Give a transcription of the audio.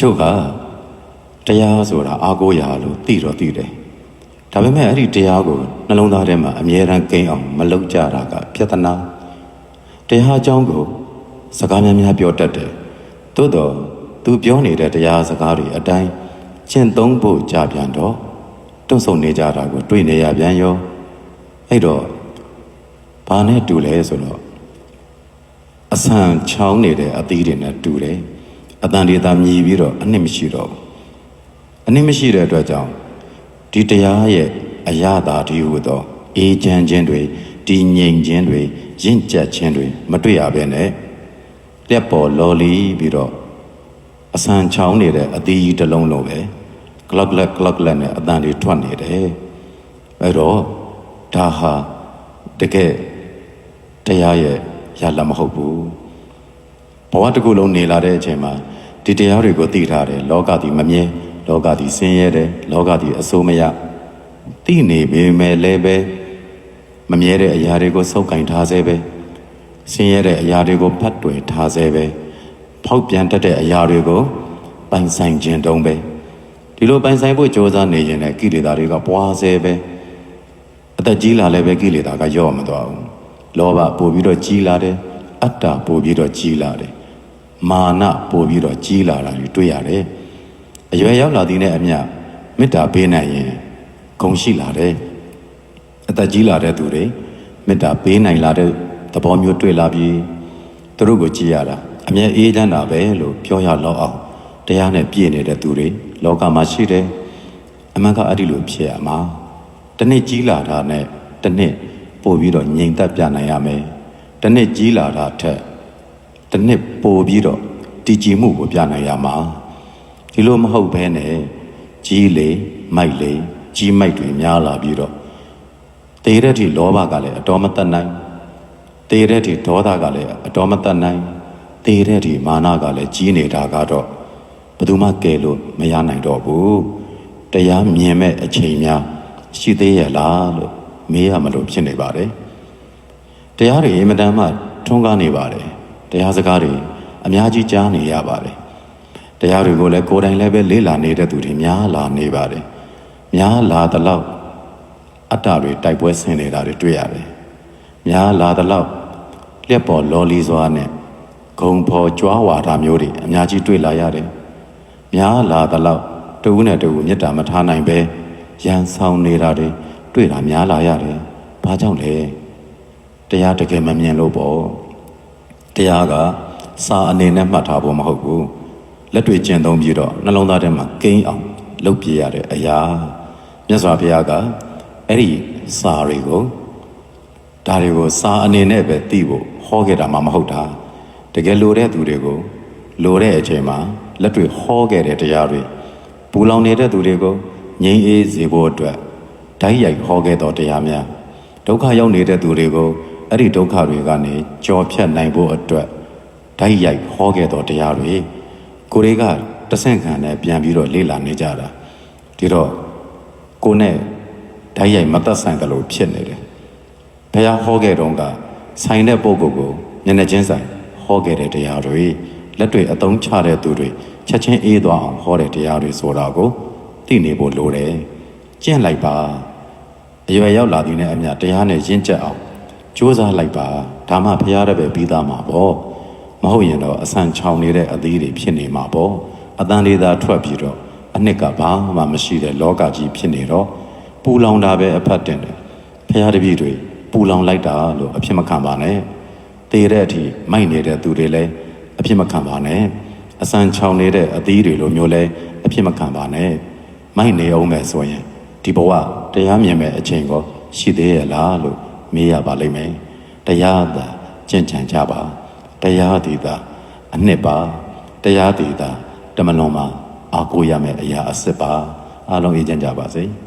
ချို့ကတရားဆိုတာအာကိုရာလို့သိတော့သိတယ်ဒါပေမဲ့အဲ့ဒီတရားကိုနှလုံးသားထဲမှာအမြဲတမ်းကိန်းအောင်မလုပ်ကြတာကပြဿနာတရားအကြောင်းကိုစကားများများပြောတတ်တယ်သို့တော့သူပြောနေတဲ့တရားစကားတွေအတိုင်းကျင့်သုံးဖို့ကြပြန်တော့တွန့်ဆုတ်နေကြတာကိုတွေ့နေရပြန်ရောအဲ့တော့ဘာနဲ့တူလဲဆိုတော့အဆန်ချောင်းနေတဲ့အသီးတွေနဲ့တူတယ် အတန်ဒေတာမြည်ပြီးတော့အနှစ်မရှိတော့ဘူးအနှစ်မရှိတဲ့အတွက်ကြောင့်ဒီတရားရဲ့အရသာဒီဟုသောအေးချမ်းခြင်းတွေဒီငြိမ်ခြင်းတွေရင့်ကျက်ခြင်းတွေမတွေ့ရဘဲနဲ့လက်ပေါ်လော်လီပြီးတော့အဆန်ချောင်းနေတဲ့အသီးတစ်လုံးလုံးပဲကလပ်လက်ကလပ်လက်နဲ့အတန်တွေထွက်နေတယ်အဲ့တော့ဒါဟာတကယ်တရားရဲ့ရလမဟုတ်ဘူး ဘဝတစ်ခုလုံးနေလာတဲ့အချိန်မှာဒီတရားတွေကိုသိထားတယ်လောကသည်မမြဲလောကသည်ဆင်းရဲတယ်လောကသည်အဆိုးမရသိနေပေမဲ့လည်းပဲမမြဲတဲ့အရာတွေကိုစုပ်ကင်ထားစေပဲဆင်းရဲတဲ့အရာတွေကိုဖတ်တွယ်ထားစေပဲဖောက်ပြန်တတ်တဲ့အရာတွေကိုပိုင်ဆိုင်ခြင်းတုံးပဲဒီလိုပိုင်ဆိုင်ဖို့ကြိုးစားနေရင်လည်းကိလေသာတွေကပွားစေပဲအသက်ကြီးလာလည်းပဲကိလေသာကယော့မသွားဘူးလောဘပို့ပြီးတော့ကြီးလာတယ် အတ္တပို့ပြီးတော့ကြီးလာတယ်မာနပို့ပြီးတော့ကြီးလာတာတွေတွေ့ရတယ်အရွယ်ရောက်လာသည်နဲ့အမျှမေတ္တာပေးနိုင်ရင်ဂုဏ်ရှိလာတယ်အသက်ကြီးလာတဲ့သူတွေမေတ္တာပေးနိုင်လာတဲ့သဘောမျိုးတွေ့လာပြီးသူတို့ကိုကြည်ရတာအမြဲအေးချမ်းတာပဲလို့ပြောရလောက်အောင်တရားနဲ့ပြည့်နေတဲ့သူတွေလောကမှာရှိတယ်အမှန်ကအဲ့ဒီလိုဖြစ်ရမှာတစ်နှစ်ကြီးလာတာနဲ့တစ်နှစ်ပို့ပြီးတော့ငြိမ်သက်ပြနိုင်ရမယ် တစ်နှစ်ကြီးလာတာထက်တစ်နှစ်ပို့ပြီးတော့တည်ကြည်မှုကိုပြနိုင်ရမှာဒီလိုမဟုတ်ဘဲနဲ့ကြီးလေမိုက်လေကြီးမိုက်တွေများလာပြီးတော့တေတဲ့ဒီလောဘကလည်းအတော်မတတ်နိုင်တေတဲ့ဒီဒေါသကလည်းအတော်မတတ်နိုင်တေတဲ့ဒီမာနကလည်းကြီးနေတာကတော့ဘယ်သူမှကယ်လို့မရနိုင်တော့ဘူးတရားမြင်မဲ့အချိန်များရှိသေးရဲ့လားလို့မေးရမလို့ဖြစ်နေပါတယ် တရားတွေအင်မတန်မှထွန်းကားနေပါတယ်တရားစကားတွေအများကြီးကြားနေရပါတယ်တရားတွေကိုလည်းကိုယ်တိုင်လည်းပဲလေ့လာနေတဲ့သူတွေများလာနေပါတယ်များလာသလောက်အတ္တတွေတိုက်ပွဲဆင်နေတာတွေတွေ့ရတယ်များလာသလောက်လျက်ပေါ်လော်လီစွာနဲ့ဂုံဖော်ကြွားဝါတာမျိုးတွေအများကြီးတွေ့လာရတယ်များလာသလောက်တဝူးနဲ့တဝူးမေတ္တာမထားနိုင်ပဲရန်ဆောင်နေတာတွေတွေ့တာများလာရတယ်။ဘာကြောင့်လဲ။ တရားတကယ်မမြင်လို့ပေါ့။တရားကစာအနေနဲ့မှတ်ထားဖို့မဟုတ်ဘူး။လက်တွေ့ကျင့်သုံးပြီးတော့နှလုံးသားထဲမှာကိန်းအောင်လုပ်ပြရတဲ့အရာမြတ်စွာဘုရားကအဲ့ဒီစာတွေကိုဒါတွေကိုစာအနေနဲ့ပဲသိဖို့ဟောခဲ့တာမှမဟုတ်တာ။တကယ်လိုတဲ့သူတွေကိုလိုတဲ့အချိန်မှာလက်တွေ့ဟောခဲ့တဲ့တရားတွေပူလောင်နေတဲ့သူတွေကိုငြိမ်းအေးစေဖို့အတွက်ဓာတ်ရိုက်ဟောခဲ့တော်တရားများဒုက္ခရောက်နေတဲ့သူတွေကို အဲ့ဒီဒုက္ခတွေကနေကြော်ဖြတ်နိုင်ဖို့အတွက်ဓာတ်ရိုက်ဟောခဲ့တော်တရားတွေကိုတွေကတဆင့်ခံနဲ့ပြန်ပြီးတော့လေ့လာနေကြတာဒီတော့ကိုနဲ့ဓာတ်ရိုက်မသက်ဆိုင်တယ်လို့ဖြစ်နေတယ်ဘုရားဟောခဲ့တော့ကဆိုင်တဲ့ပုဂ္ဂိုလ်ကိုမျက်နှာချင်းဆိုင်ဟောခဲ့တဲ့တရားတွေလက်တွေအသုံးချတဲ့သူတွေချက်ချင်းအေးသွားအောင်ဟောတဲ့တရားတွေဆိုတာကိုသိနေဖို့လိုတယ်ကျင့်လိုက်ပါအရွယ်ရောက်လာသည်နဲ့အမျှတရားနဲ့ရင့်ကျက်အောင် ကြိုးစားလိုက်ပါဒါမှဖရားတဲ့ပဲပြီးသားမှာပေါ့မဟုတ်ရင်တော့အဆန်ချောင်နေတဲ့အသီးတွေဖြစ်နေမှာပေါ့အတန်လေးသာထွက်ပြီးတော့အနှစ်ကဘာမှမရှိတဲ့လောကကြီးဖြစ်နေတော့ပူလောင်တာပဲအဖတ်တင်တယ်ဖရားတပည့်တွေပူလောင်လိုက်တာလို့အဖြစ်မခံပါနဲ့တေတဲ့အထိမိုက်နေတဲ့သူတွေလည်းအဖြစ်မခံပါနဲ့အစံချောင်နေတဲ့အသီးတွေလိုမျိုးလဲအဖြစ်မခံပါနဲ့မိုက်နေအောင်မယ်ဆိုရင်ဒီဘဝတရားမြင်မဲ့အချိန်ကိုရှိသေးရဲ့လားလို့ မေးရပါလိမ့်မယ်တရားသာကြင်ကြံကြပါတရားသည်သာအနှစ်ပါတရားသည်သာတမလွန်မှာအာကိုရမယ်အရာအစ်စ်ပါအားလုံးအေးချမ်းကြပါစေ။